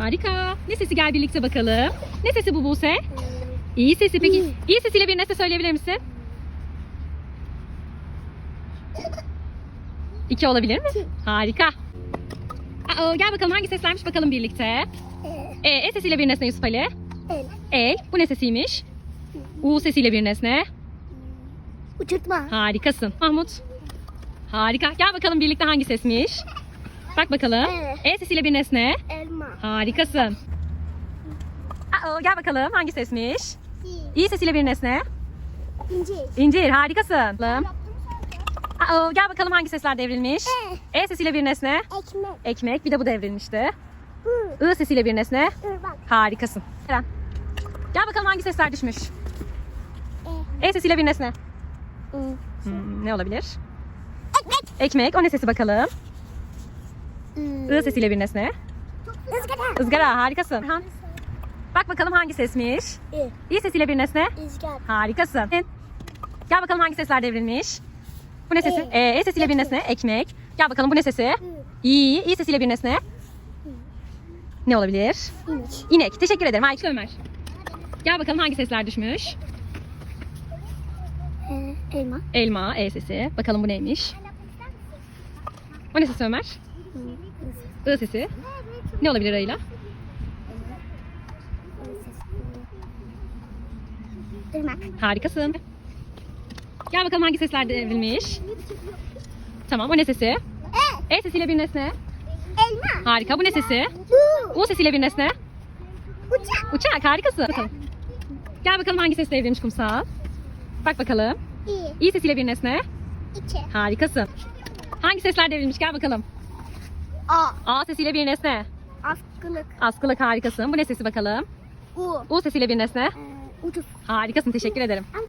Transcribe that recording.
Harika. Ne sesi gel birlikte bakalım. Ne sesi bu Buse? İyi sesi peki. İyi. Sesiyle bir nesne söyleyebilir misin? İki olabilir mi? Harika. Aa, gel bakalım hangi seslermiş bakalım birlikte. E, e sesiyle bir nesne Yusuf Ali. El. Bu ne sesiymiş? U sesiyle bir nesne. Uçurtma. Harikasın. Mahmut. Harika. Gel bakalım birlikte hangi sesmiş? Bak bakalım. Evet. E sesiyle bir nesne. Elma. Harikasın. Aa, gel bakalım hangi sesmiş? İ sesiyle bir nesne. İnci. İncir harikasın. Aa, gel bakalım hangi sesler devrilmiş? E sesiyle bir nesne. Ekmek. Ekmek. Bir de bu devrilmişti. Hı. I sesiyle bir nesne. Dur bak. Harikasın. Eren. Gel bakalım hangi sesler düşmüş? E. E sesiyle bir nesne. Hmm, ne olabilir? Ekmek. Ekmek. O ne sesi bakalım? I sesiyle bir nesne. Izgara. Izgara harikasın. Orhan. Bak bakalım hangi sesmiş? İ. İ sesiyle bir nesne. İzgar. Harikasın. Gel bakalım hangi sesler devrilmiş? Bu ne sesi? E. E, e sesiyle bir nesne. Ekmek. Gel bakalım bu ne sesi? Hı. İ, İ sesiyle bir nesne. Ne olabilir? İnç. İnek. Teşekkür ederim. Harika Ömer. Gel bakalım hangi sesler düşmüş? E. Elma. Elma, E sesi. Bakalım bu neymiş? O ne sesi Ömer? I sesi. Ne olabilir ayıyla? Irmak. Harikasın. Gel bakalım hangi sesler devrilmiş? Tamam o ne sesi? E. E sesiyle bir nesne. Elma. Harika bu ne sesi? U. U sesiyle bir nesne. Uçak. Uçak harikasın. Bakalım. Gel bakalım hangi ses devrilmiş kumsal. Bak bakalım. İ. İ sesiyle bir nesne. İçe. Harikasın. Hangi sesler devrilmiş gel bakalım. A. A sesiyle bir nesne. Askılık. Askılık harikasın. Bu ne sesi bakalım. U. U sesiyle bir nesne. Ucuz. Harikasın teşekkür ederim.